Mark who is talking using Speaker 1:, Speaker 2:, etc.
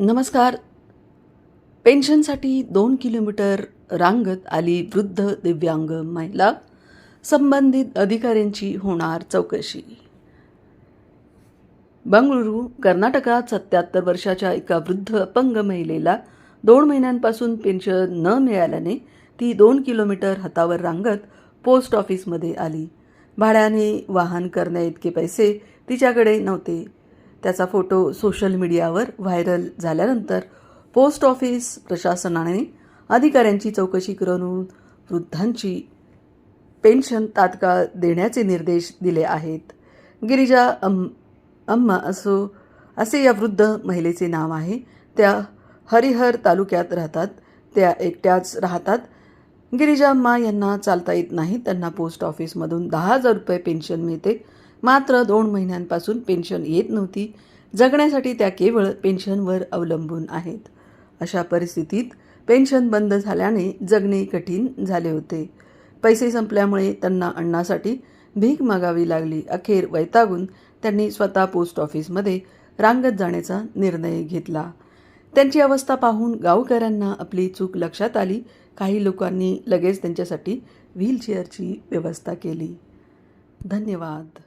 Speaker 1: नमस्कार. पेन्शनसाठी दोन किलोमीटर रांगत आली वृद्ध दिव्यांग महिला. संबंधित अधिकाऱ्यांची होणार चौकशी. बंगळुरू कर्नाटकात सत्याहत्तर वर्षाच्या एका वृद्ध अपंग महिलेला दोन महिन्यांपासून पेन्शन न मिळाल्याने ती दोन किलोमीटर हातावर रांगत पोस्ट ऑफिसमध्ये आली. भाड्याने वाहन करण्याइतके पैसे तिच्याकडे नव्हते. त्याचा फोटो सोशल मीडियावर व्हायरल झाल्यानंतर पोस्ट ऑफिस प्रशासनाने अधिकाऱ्यांची चौकशी करून वृद्धांची पेन्शन तात्काळ देण्याचे निर्देश दिले आहेत. गिरिजा अम अम्मा असो असे या वृद्ध महिलेचे नाव आहे. त्या हरिहर तालुक्यात राहतात. त्या एकट्याच राहतात. गिरिजा अम्मा यांना चालता येत नाही. त्यांना पोस्ट ऑफिसमधून दहा हजार रुपये पेन्शन मिळते. मात्र दोन महिन्यांपासून पेन्शन येत नव्हती. जगण्यासाठी त्या केवळ पेन्शनवर अवलंबून आहेत. अशा परिस्थितीत पेन्शन बंद झाल्याने जगणे कठीण झाले होते. पैसे संपल्यामुळे त्यांना अन्नासाठी भीक मागावी लागली. अखेर वैतागून त्यांनी स्वतः पोस्ट ऑफिसमध्ये रांगत जाण्याचा निर्णय घेतला. त्यांची अवस्था पाहून गावकऱ्यांना आपली चूक लक्षात आली. काही लोकांनी लगेच त्यांच्यासाठी व्हीलचेअरची व्यवस्था केली. धन्यवाद.